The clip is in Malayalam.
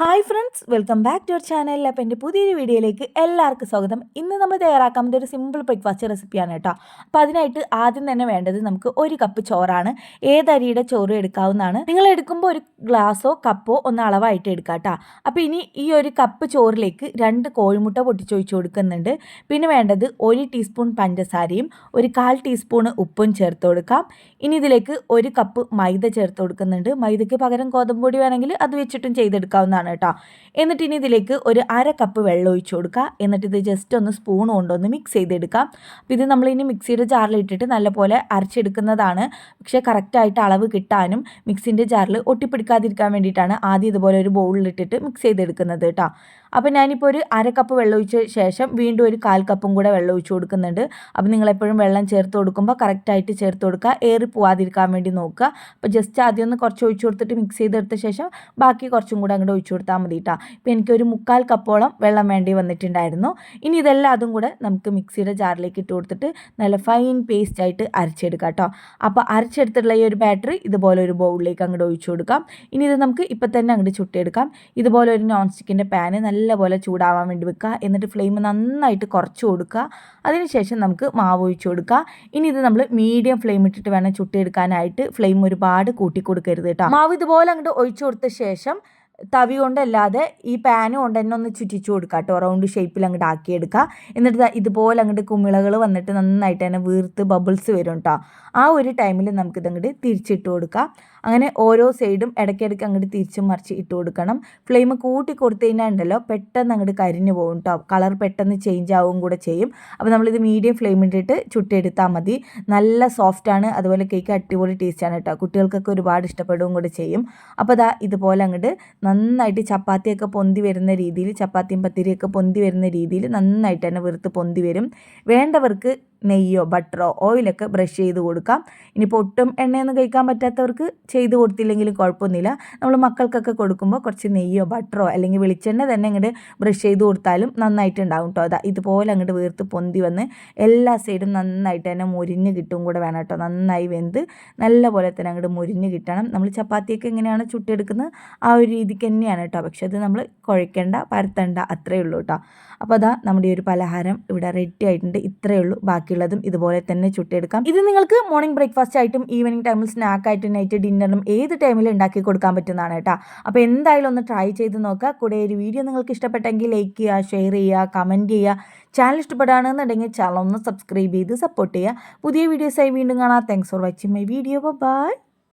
Hi friends welcome back to your channel അപ്പോൾ എന്റെ പുതിയൊരു വീഡിയോയിലേക്ക് എല്ലാവർക്കും സ്വാഗതം. ഇന്ന് നമ്മൾ തയ്യാറാക്കാമെന്ന ഒരു സിമ്പിൾ ബ്രേക്ക്ഫാസ്റ്റ് റെസിപ്പിയാണ് കേട്ടോ. അപ്പോൾ അതിനായിട്ട് ആദ്യം തന്നെ വേണ്ടത് നമുക്ക് ഒരു കപ്പ് ചോറാണ്. ഏതരിയുടെ ചോറ് എടുക്കാവുന്നതാണ്. നിങ്ങൾ എടുക്കുമ്പോൾ ഒരു ഗ്ലാസ്സോ കപ്പോ ഒന്ന് അളവായിട്ട് എടുക്കാം കേട്ടോ. അപ്പോൾ ഇനി ഈ ഒരു കപ്പ് ചോറിലേക്ക് രണ്ട് കോഴിമുട്ട പൊട്ടിച്ചൊഴിച്ച് കൊടുക്കുന്നുണ്ട്. പിന്നെ വേണ്ടത് ഒരു ടീസ്പൂൺ പഞ്ചസാരയും ഒരു കാൽ ടീസ്പൂൺ ഉപ്പും ചേർത്ത് കൊടുക്കാം. ഇനി ഇതിലേക്ക് ഒരു കപ്പ് മൈദ ചേർത്ത് കൊടുക്കുന്നുണ്ട്. മൈദയ്ക്ക് പകരം ഗോതമ്പ് പൊടി വേണമെങ്കിൽ അത് വെച്ചിട്ടും ചെയ്തെടുക്കാവുന്നതാണ് കേട്ടോ. എന്നിട്ട് ഇനി ഇതിലേക്ക് ഒരു അര കപ്പ് വെള്ളം ഒഴിച്ചു കൊടുക്കുക. എന്നിട്ട് ഇത് ജസ്റ്റ് ഒന്ന് സ്പൂൺ കൊണ്ടൊന്ന് മിക്സ് ചെയ്തെടുക്കാം. അപ്പോൾ ഇത് നമ്മൾ ഇനി മിക്സിയുടെ ജാറിൽ ഇട്ടിട്ട് നല്ലപോലെ അരച്ചെടുക്കുന്നതാണ്. പക്ഷേ കറക്റ്റായിട്ട് അളവ് കിട്ടാനും മിക്സിന്റെ ജാറിൽ ഒട്ടിപ്പിടിക്കാതിരിക്കാൻ വേണ്ടിയിട്ടാണ് ആദ്യം ഇതുപോലെ ഒരു ബൗളിലിട്ടിട്ട് മിക്സ് ചെയ്തെടുക്കുന്നത് കേട്ടോ. അപ്പോൾ ഞാനിപ്പോൾ ഒരു അര കപ്പ് വെള്ളം ഒഴിച്ച ശേഷം വീണ്ടും ഒരു കാൽ കപ്പും കൂടെ വെള്ളം ഒഴിച്ച് കൊടുക്കുന്നുണ്ട്. അപ്പോൾ നിങ്ങളെപ്പോഴും വെള്ളം ചേർത്ത് കൊടുക്കുമ്പോൾ കറക്റ്റായിട്ട് ചേർത്ത് കൊടുക്കുക. ഏറി പോവാതിരിക്കാൻ വേണ്ടി നോക്കുക. അപ്പോൾ ജസ്റ്റ് ആദ്യം ഒന്ന് കുറച്ച് ഒഴിച്ച് കൊടുത്തിട്ട് മിക്സ് ചെയ്തെടുത്ത ശേഷം ബാക്കി കുറച്ചും കൂടെ അങ്ങോട്ട് ഒഴിച്ച് കൊടുത്താൽ മതി കേട്ടോ ഇപ്പോൾ എനിക്കൊരു മുക്കാൽ കപ്പോളം വെള്ളം വേണ്ടി വന്നിട്ടുണ്ടായിരുന്നു. ഇനി ഇതെല്ലാം അതും കൂടെ നമുക്ക് മിക്സിയുടെ ജാറിലേക്ക് ഇട്ട് കൊടുത്തിട്ട് നല്ല ഫൈൻ പേസ്റ്റ് ആയിട്ട് അരച്ചെടുക്കാം കേട്ടോ അപ്പോൾ അരച്ചെടുത്തിട്ടുള്ള ഈ ഒരു ബാറ്ററി ഇതുപോലെ ഒരു ബൗളിലേക്ക് അങ്ങോട്ട് ഒഴിച്ചു കൊടുക്കാം. ഇനി ഇത് നമുക്ക് ഇപ്പം തന്നെ അങ്ങോട്ട് ചുട്ടിയെടുക്കാം ഇതുപോലെ ഒരു നോൺ സ്റ്റിക്കിന്റെ പാന് നല്ലപോലെ ചൂടാവാൻ വേണ്ടി വെക്കുക. എന്നിട്ട് ഫ്ലെയിം നന്നായിട്ട് കുറച്ച് കൊടുക്കുക. അതിനുശേഷം നമുക്ക് മാവ് ഒഴിച്ചു കൊടുക്കുക. ഇനി ഇത് നമ്മൾ മീഡിയം ഫ്ലെയിം ഇട്ടിട്ട് വേണം ചുട്ടെടുക്കാനായിട്ട്. ഫ്ലെയിം ഒരുപാട് കൂട്ടി കൊടുക്കരുത് കേട്ടോ. മാവ് ഇതുപോലെ അങ്ങോട്ട് ഒഴിച്ചു കൊടുത്ത ശേഷം തവി കൊണ്ടല്ലാതെ ഈ പാന് കൊണ്ട് തന്നെ ഒന്ന് ചുറ്റിച്ചു കൊടുക്കുക കേട്ടോ റൗണ്ട് ഷേപ്പിൽ അങ്ങോട്ട് ആക്കിയെടുക്കുക എന്നിട്ട് ഇതുപോലെ അങ്ങോട്ട് കുമിളകൾ വന്നിട്ട് നന്നായിട്ട് തന്നെ വീർത്ത് ബബിൾസ് വരും കേട്ടോ ആ ഒരു ടൈമിൽ നമുക്കിത് അങ്ങോട്ട് തിരിച്ചിട്ട് കൊടുക്കുക അങ്ങനെ ഓരോ സൈഡും ഇടയ്ക്കിടയ്ക്ക് അങ്ങോട്ട് തിരിച്ചും മറിച്ച് ഇട്ട് കൊടുക്കണം. ഫ്ലെയിം കൂട്ടി കൊടുത്തു കഴിഞ്ഞാൽ ഉണ്ടല്ലോ പെട്ടെന്ന് അങ്ങോട്ട് കരിഞ്ഞു പോകും കേട്ടോ കളർ പെട്ടെന്ന് ചേഞ്ച് ആവും കൂടെ ചെയ്യും. അപ്പോൾ നമ്മളിത് മീഡിയം ഫ്ലെയിം ഇട്ടിട്ട് ചുട്ടെടുത്താൽ മതി. നല്ല സോഫ്റ്റാണ് അതുപോലെ കേക്ക് അടിപൊളി ടേസ്റ്റാണ് കേട്ടോ കുട്ടികൾക്കൊക്കെ ഒരുപാട് ഇഷ്ടപ്പെടുകയും കൂടെ ചെയ്യും. അപ്പോൾ അതാ ഇതുപോലെ അങ്ങോട്ട് നന്നായിട്ട് ചപ്പാത്തിയൊക്കെ പൊന്തി വരുന്ന രീതിയിൽ ചപ്പാത്തിയും പത്തിരിയൊക്കെ പൊന്തി വരുന്ന രീതിയിൽ നന്നായിട്ട് തന്നെ വെറുത്ത് പൊന്തി വരും. വേണ്ടവർക്ക് നെയ്യോ ബട്ടറോ ഓയിലൊക്കെ ബ്രഷ് ചെയ്ത് കൊടുക്കാം. ഇനിയിപ്പോൾ ഒട്ടും എണ്ണയൊന്നും കഴിക്കാൻ പറ്റാത്തവർക്ക് ചെയ്ത് കൊടുത്തില്ലെങ്കിലും കുഴപ്പമൊന്നുമില്ല. നമ്മൾ മക്കൾക്കൊക്കെ കൊടുക്കുമ്പോൾ കുറച്ച് നെയ്യോ ബട്ടറോ അല്ലെങ്കിൽ വെളിച്ചെണ്ണ തന്നെ അങ്ങോട്ട് ബ്രഷ് ചെയ്ത് കൊടുത്താലും നന്നായിട്ട് ഉണ്ടാവും കേട്ടോ അതാ ഇതുപോലെ അങ്ങോട്ട് വീർത്ത് പൊന്തി വന്ന് എല്ലാ സൈഡും നന്നായിട്ട് തന്നെ മുരിഞ്ഞ് കിട്ടും കൂടെ വേണം കേട്ടോ നന്നായി വെന്ത് നല്ല പോലെ തന്നെ അങ്ങോട്ട് മുരിഞ്ഞ് കിട്ടണം. നമ്മൾ ചപ്പാത്തിയൊക്കെ എങ്ങനെയാണ് ചുട്ടെടുക്കുന്നത്? ആ ഒരു രീതിക്ക് തന്നെയാണ് കേട്ടോ പക്ഷെ അത് നമ്മൾ കുഴക്കേണ്ട പരത്തണ്ട അത്രയേ ഉള്ളൂ കേട്ടോ അപ്പോൾ അതാ നമ്മുടെ ഒരു പലഹാരം ഇവിടെ റെഡി ആയിട്ടുണ്ട്. ഇത്രയേ ഉള്ളൂ. ബാക്കിയുള്ളതും ഇതുപോലെ തന്നെ ചുട്ടെടുക്കാം. ഇത് നിങ്ങൾക്ക് മോർണിംഗ് ബ്രേക്ക്ഫാസ്റ്റ് ആയിട്ടും ഈവനിങ് ടൈമിൽ സ്നാക്ക് ആയിട്ടും നൈറ്റ് ഡിന്നറിനും ഏത് ടൈമിൽ ഉണ്ടാക്കി കൊടുക്കാൻ പറ്റുന്നതാണ് കേട്ടോ. അപ്പോൾ എന്തായാലും ഒന്ന് ട്രൈ ചെയ്ത് നോക്കുക. കൂടെ ഒരു വീഡിയോ നിങ്ങൾക്ക് ഇഷ്ടപ്പെട്ടെങ്കിൽ ലൈക്ക് ചെയ്യുക ഷെയർ ചെയ്യുക കമന്റ് ചെയ്യുക. ചാനൽ ഇഷ്ടപ്പെടുകയാണെന്നുണ്ടെങ്കിൽ ചാനൽ ഒന്ന് സബ്സ്ക്രൈബ് ചെയ്ത് സപ്പോർട്ട് ചെയ്യുക. പുതിയ വീഡിയോസായി വീണ്ടും കാണാം. Thanks for watching my video bye